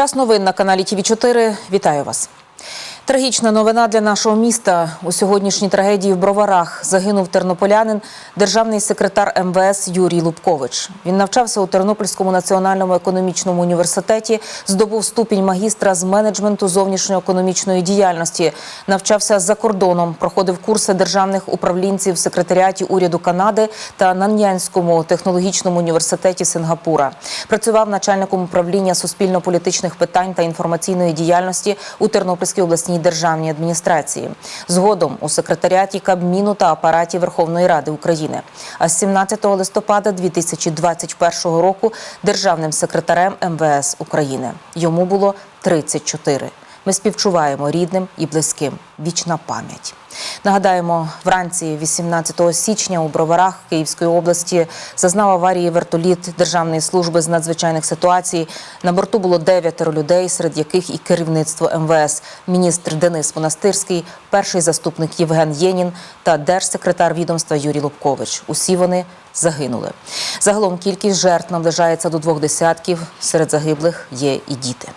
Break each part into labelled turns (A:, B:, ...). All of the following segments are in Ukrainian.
A: Час новин на каналі ТВ 4 Вітаю вас. Трагічна новина для нашого міста. У сьогоднішній трагедії в Броварах загинув тернополянин, державний секретар МВС Юрій Лубкович. Він навчався у Тернопільському національному економічному університеті, здобув ступінь магістра з менеджменту зовнішньоекономічної діяльності, навчався за кордоном, проходив курси державних управлінців в секретаріаті уряду Канади та Наньянському технологічному університеті Сингапура. Працював начальником управління суспільно-політичних питань та інформаційної діяльності у Тернопільській обласній державній адміністрації. Згодом у секретаріаті Кабміну та апараті Верховної Ради України. А з 17 листопада 2021 року державним секретарем МВС України. Йому було 34. Ми співчуваємо рідним і близьким. Вічна пам'ять. Нагадаємо, вранці 18 січня у Броварах Київської області зазнав аварії вертоліт Державної служби з надзвичайних ситуацій. На борту було дев'ятеро людей, серед яких і керівництво МВС, міністр Денис Монастирський, перший заступник Євген Єнін та держсекретар відомства Юрій Лубкович. Усі вони загинули. Загалом кількість жертв наближається до двох десятків. Серед загиблих є і діти.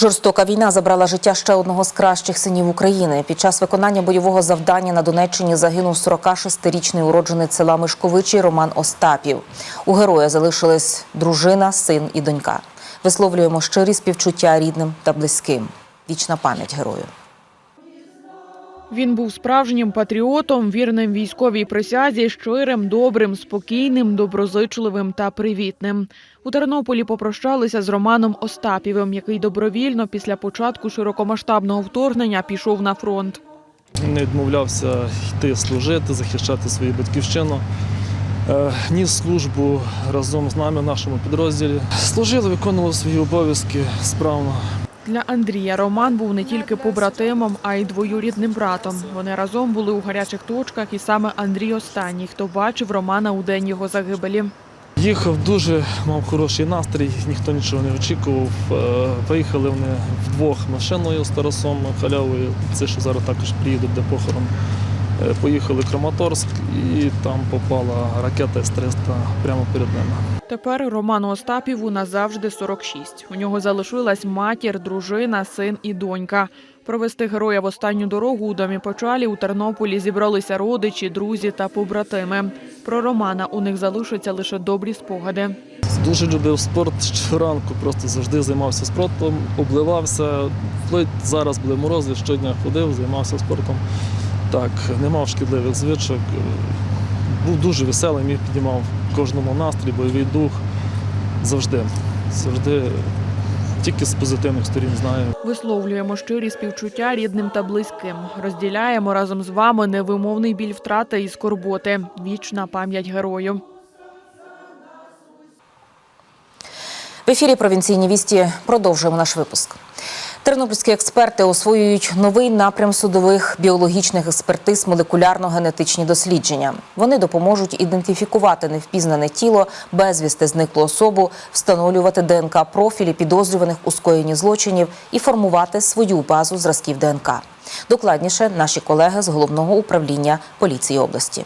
A: Жорстока війна забрала життя ще одного з кращих синів України. Під час виконання бойового завдання на Донеччині загинув 46-річний уродженець села Мишковичі Роман Остапів. У героя залишились дружина, син і донька. Висловлюємо щирі співчуття рідним та близьким. Вічна пам'ять герою.
B: Він був справжнім патріотом, вірним військовій присязі, щирим, добрим, спокійним, доброзичливим та привітним. У Тернополі попрощалися з Романом Остапівим, який добровільно після початку широкомасштабного вторгнення пішов на фронт.
C: не відмовлявся йти служити, захищати свою батьківщину. Е, Ніс службу разом з нами в нашому підрозділі. Служили, виконували свої обов'язки справно.
B: Для Андрія Роман був не тільки побратимом, а й двоюрідним братом. Вони разом були у гарячих точках, і саме Андрій останній, хто бачив Романа у день його загибелі.
C: Їхав дуже, мав хороший настрій, ніхто нічого не очікував. Поїхали Виїхали вони вдвох машиною з Тарасом Халявою. Це що зараз також приїдуть до похорон. Поїхали в Краматорськ і там попала ракета С-300 прямо перед ними.
B: Тепер Роману Остапіву назавжди 46. У нього залишилась матір, дружина, син і донька. Провести героя в останню дорогу у домі Почалі у Тернополі зібралися родичі, друзі та побратими. Про Романа у них залишаться лише добрі спогади.
C: Дуже любив спорт щоранку, просто завжди займався спортом, обливався. Вплоть зараз були морози, щодня ходив, займався спортом. Так, не мав шкідливих звичок. Був дуже веселий, міг піднімав кожному настрій, бойовий дух. Завжди. Завжди тільки з позитивних сторін знаю.
B: Висловлюємо щирі співчуття рідним та близьким. Розділяємо разом з вами невимовний біль втрати і скорботи. Вічна пам'ять герою.
A: В ефірі провінційні вісті продовжуємо наш випуск. Тернопільські експерти освоюють новий напрям судових біологічних експертиз молекулярно-генетичні дослідження. Вони допоможуть ідентифікувати невпізнане тіло, безвісти зниклу особу, встановлювати ДНК профілі підозрюваних у скоєнні злочинів і формувати свою базу зразків ДНК. Докладніше наші колеги з головного управління поліції області.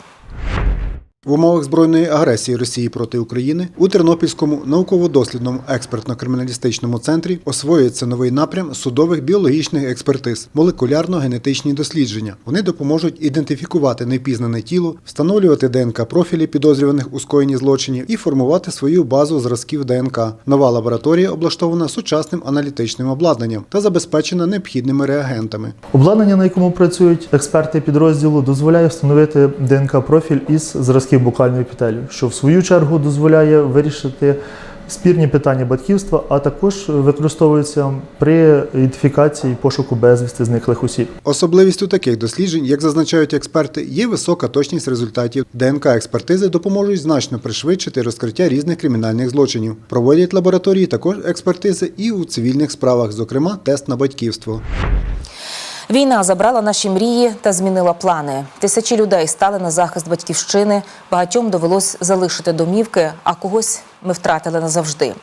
D: В умовах збройної агресії Росії проти України у Тернопільському науково-дослідному експертно-криміналістичному центрі освоюється новий напрям судових біологічних експертиз молекулярно-генетичні дослідження. Вони допоможуть ідентифікувати невпізнане тіло, встановлювати ДНК профілі підозрюваних у скоєнні злочинів і формувати свою базу зразків ДНК. Нова лабораторія облаштована сучасним аналітичним обладнанням та забезпечена необхідними реагентами.
E: Обладнання, на якому працюють експерти підрозділу, дозволяє встановити ДНК-профіль із зразків букальної епітелію, що в свою чергу дозволяє вирішити спірні питання батьківства, а також використовується при ідентифікації пошуку безвісти зниклих осіб.
D: Особливістю таких досліджень, як зазначають експерти, є висока точність результатів. ДНК-експертизи допоможуть значно пришвидшити розкриття різних кримінальних злочинів. Проводять лабораторії також експертизи і у цивільних справах, зокрема тест на батьківство.
A: Війна забрала наші мрії та змінила плани. Тисячі людей стали на захист батьківщини. Багатьом довелось залишити домівки, а когось ми втратили назавжди.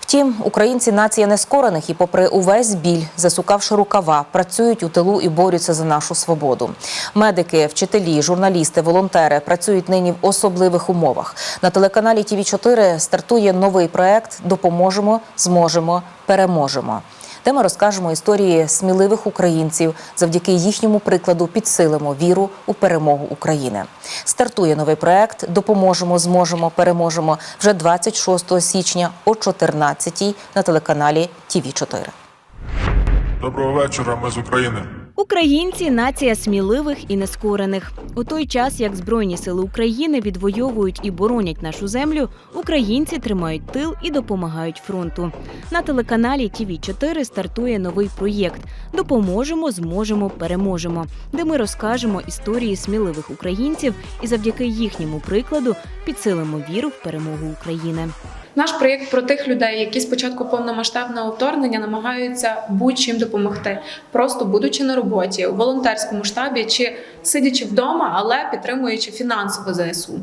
A: Втім, українці нація нескорених і, попри увесь біль, засукавши рукава, працюють у тилу і борються за нашу свободу. Медики, вчителі, журналісти, волонтери працюють нині в особливих умовах. На телеканалі ТІВІ 4 стартує новий проект Допоможемо, зможемо, переможемо. Де ми розкажемо історії сміливих українців, завдяки їхньому прикладу підсилимо віру у перемогу України. Стартує новий проект Допоможемо, зможемо, переможемо вже 26 січня о 14 на телеканалі ТІВІ 4
F: Доброго вечора, ми з України.
G: Українці нація сміливих і нескорених. У той час, як Збройні сили України відвоюють і боронять нашу землю, українці тримають тил і допомагають фронту. На телеканалі ТІВІ 4 стартує новий проєкт Допоможемо, зможемо, переможемо, де ми розкажемо історії сміливих українців і завдяки їхньому прикладу підсилимо віру в перемогу України.
H: Наш проєкт про тих людей, які спочатку повномасштабного вторгнення намагаються будь-чим допомогти, просто будучи на роботі у волонтерському штабі чи сидячи вдома, але підтримуючи фінансово ЗСУ.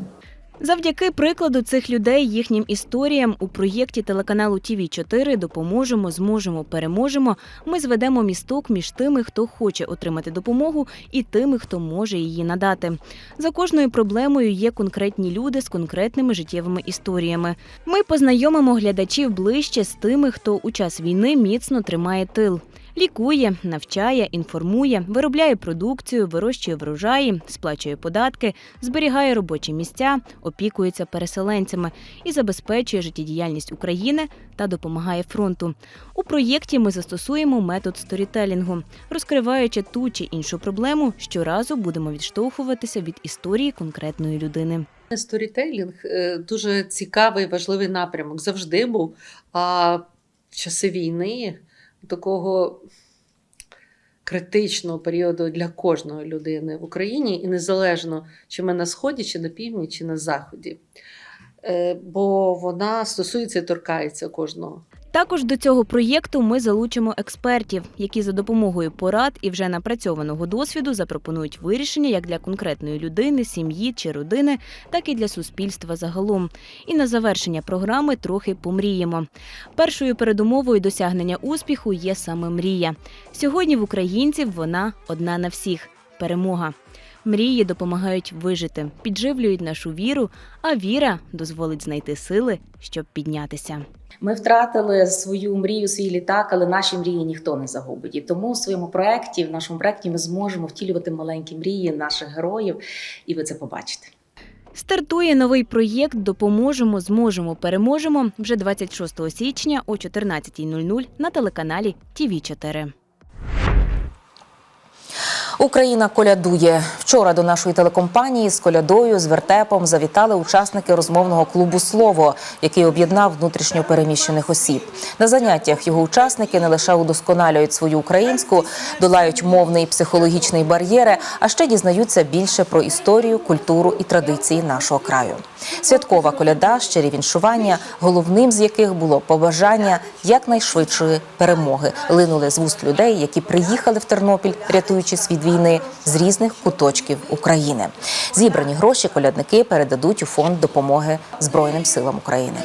G: Завдяки прикладу цих людей, їхнім історіям у проєкті телеканалу ТІВІ 4 допоможемо, зможемо, переможемо. Ми зведемо місток між тими, хто хоче отримати допомогу, і тими, хто може її надати. За кожною проблемою є конкретні люди з конкретними життєвими історіями. Ми познайомимо глядачів ближче з тими, хто у час війни міцно тримає тил. Лікує, навчає, інформує, виробляє продукцію, вирощує врожаї, сплачує податки, зберігає робочі місця, опікується переселенцями і забезпечує життєдіяльність України та допомагає фронту. У проєкті ми застосуємо метод сторітелінгу, розкриваючи ту чи іншу проблему, щоразу будемо відштовхуватися від історії конкретної людини.
I: Сторітелінг е, дуже цікавий, важливий напрямок. Завжди був. А в часи війни такого критичного періоду для кожної людини в Україні, і незалежно, чи ми на сході, чи на півдні, чи на заході. Е, Бо вона стосується і торкається кожного.
G: Також до цього проєкту ми залучимо експертів, які за допомогою порад і вже напрацьованого досвіду запропонують вирішення як для конкретної людини, сім'ї чи родини, так і для суспільства загалом. І на завершення програми трохи помріємо. Першою передумовою досягнення успіху є саме мрія. Сьогодні в українців вона одна на всіх перемога. Мрії допомагають вижити, підживлюють нашу віру, а віра дозволить знайти сили, щоб піднятися.
J: Ми втратили свою мрію, свій літак, але наші мрії ніхто не загубить. І тому в своєму проєкті, в нашому проєкті, ми зможемо втілювати маленькі мрії наших героїв, і ви це побачите.
G: Стартує новий проєкт Допоможемо, зможемо, переможемо вже 26 січня о 14.00 на телеканалі ТІВІ 4
A: Україна колядує. Вчора до нашої телекомпанії з колядою з вертепом завітали учасники розмовного клубу Слово, який об'єднав внутрішньо переміщених осіб. На заняттях його учасники не лише удосконалюють свою українську, долають мовний і психологічний бар'єри, а ще дізнаються більше про історію, культуру і традиції нашого краю. Святкова коляда, щирі віншування, головним з яких було побажання якнайшвидшої перемоги, линули з вуст людей, які приїхали в Тернопіль, рятуючись від війни з різних куточків України. Зібрані гроші колядники передадуть у фонд допомоги Збройним силам України.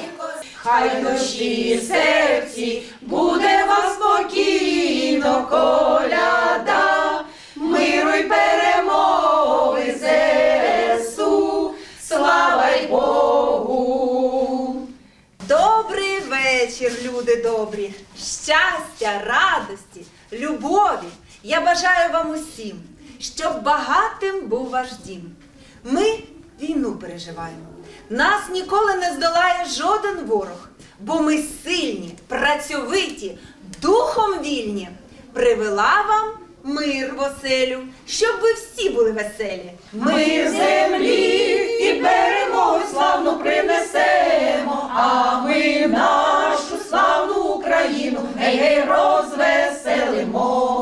K: Хай душі серці буде вам спокійно коляда, миру й перемоги ЗСУ, слава й Богу.
L: Добрий вечір, люди добрі! Щастя, радості, любові! Я бажаю вам усім, щоб багатим був ваш дім. Ми війну переживаємо. Нас ніколи не здолає жоден ворог, бо ми сильні, працьовиті, духом вільні. Привела вам мир в оселю, щоб ви всі були веселі.
K: Мир землі і перемогу славну принесемо, а ми нашу славну Україну гей-гей розвеселимо.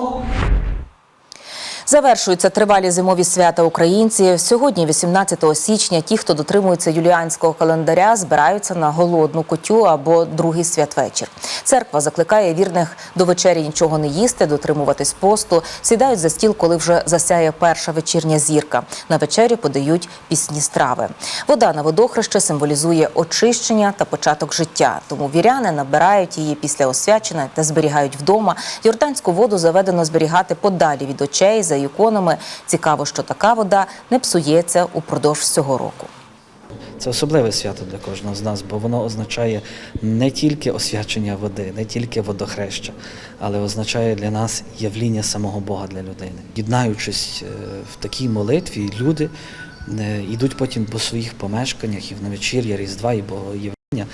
A: Завершуються тривалі зимові свята українці. Сьогодні, 18 січня, ті, хто дотримується юліанського календаря, збираються на голодну кутю або другий святвечір. Церква закликає вірних до вечері нічого не їсти, дотримуватись посту. Сідають за стіл, коли вже засяє перша вечірня зірка. На вечерю подають пісні страви. Вода на водохреще символізує очищення та початок життя. Тому віряни набирають її після освячення та зберігають вдома. Йорданську воду заведено зберігати подалі від очей за іконами. Цікаво, що така вода не псується упродовж всього року.
M: Це особливе свято для кожного з нас, бо воно означає не тільки освячення води, не тільки водохреща, але означає для нас явління самого Бога для людини. Єднаючись е, в такій молитві, люди е, йдуть потім по своїх помешканнях і в новечір'я, Різдва і Богоявлення, е,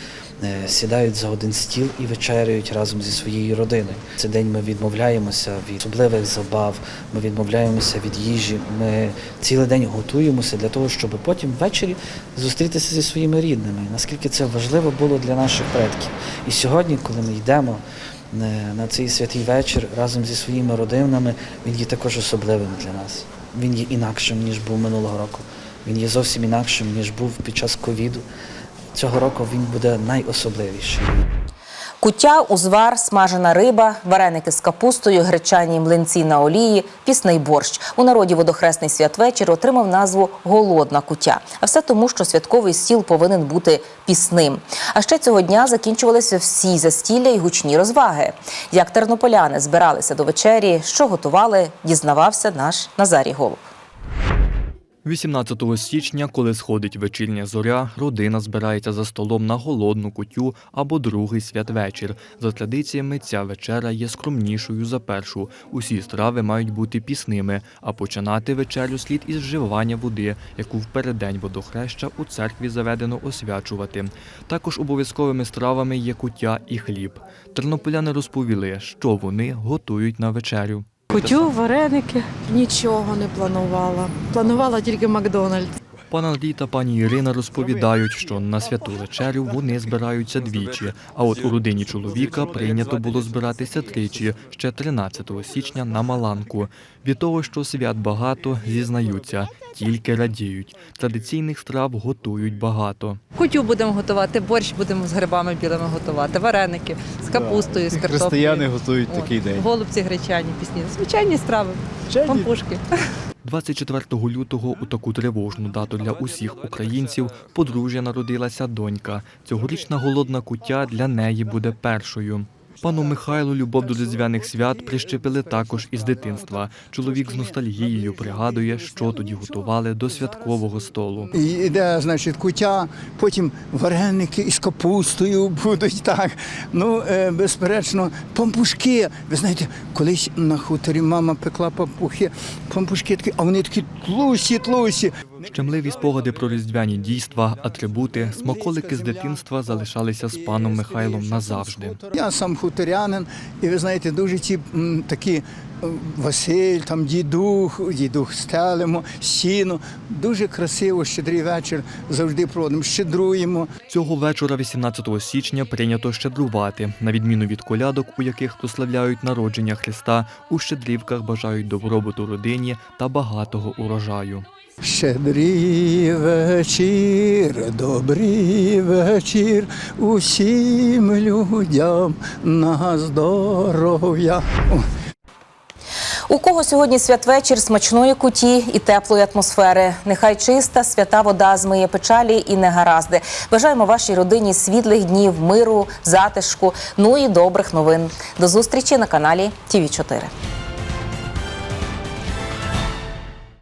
M: сідають за один стіл і вечеряють разом зі своєю родиною. Цей день ми відмовляємося від особливих забав, ми відмовляємося від їжі. Ми цілий день готуємося для того, щоб потім ввечері зустрітися зі своїми рідними. Наскільки це важливо було для наших предків. І сьогодні, коли ми йдемо е, на цей святий вечір разом зі своїми родинами, він є також особливим для нас. Він є інакшим, ніж був минулого року. Він є зовсім інакшим, ніж був під час ковіду. Цього року він буде найособливіший.
A: Куття, узвар, смажена риба, вареники з капустою, гречані млинці на олії, пісний борщ. У народі водохресний святвечір отримав назву Голодна куття. А все тому, що святковий стіл повинен бути пісним. А ще цього дня закінчувалися всі застілля і гучні розваги. Як тернополяни збиралися до вечері, що готували, дізнавався наш Назарій Голуб.
N: 18 січня, коли сходить вечірня зоря, родина збирається за столом на голодну кутю або другий святвечір. За традиціями, ця вечеря є скромнішою за першу. Усі страви мають бути пісними, а починати вечерю слід із вживання води, яку в переддень водохреща у церкві заведено освячувати. Також обов'язковими стравами є куття і хліб. Тернополяни розповіли, що вони готують на вечерю.
O: Кутю, вареники. Нічого не планувала. Планувала тільки Макдональдс.
N: Пан Андрій та пані Ірина розповідають, що на святу вечерю вони збираються двічі. А от у родині чоловіка прийнято було збиратися тричі ще 13 січня на Маланку. Від того, що свят багато, зізнаються, тільки радіють. Традиційних страв готують багато.
O: Кутю будемо готувати, борщ будемо з грибами білими готувати, вареники з капустою, з картоплею.
P: Християни готують такий день.
O: Голубці гречані пісні. Звичайні страви. Пампушки.
N: 24 лютого у таку тривожну дату для усіх українців подружжя народилася донька. Цьогорічна голодна куття для неї буде першою. Пану Михайлу любов до різдвяних свят прищепили також із дитинства. Чоловік з ностальгією пригадує, що тоді готували до святкового столу.
Q: Іде, значить, кутя, потім вареники із капустою будуть так. Ну, е, безперечно, пампушки. Ви знаєте, колись на хуторі мама пекла пампухи, пампушки такі, а вони такі тлусі, тлусі.
N: Щемливі спогади про різдвяні дійства, атрибути, смаколики з дитинства залишалися з паном Михайлом назавжди.
Q: Я сам хуторянин, і ви знаєте, дуже ті такі Василь, там дідух, дідух стелимо, сіно. Дуже красиво, щедрий вечір завжди проводимо, щедруємо.
N: Цього вечора, 18 січня, прийнято щедрувати. На відміну від колядок, у яких прославляють народження Христа, у щедрівках бажають добробуту родині та багатого урожаю.
Q: Щедрий вечір, добрий вечір усім людям на здоров'я.
A: У кого сьогодні святвечір смачної куті і теплої атмосфери. Нехай чиста свята вода змиє печалі і негаразди. Бажаємо вашій родині світлих днів, миру, затишку, ну і добрих новин. До зустрічі на каналі ТІВІ 4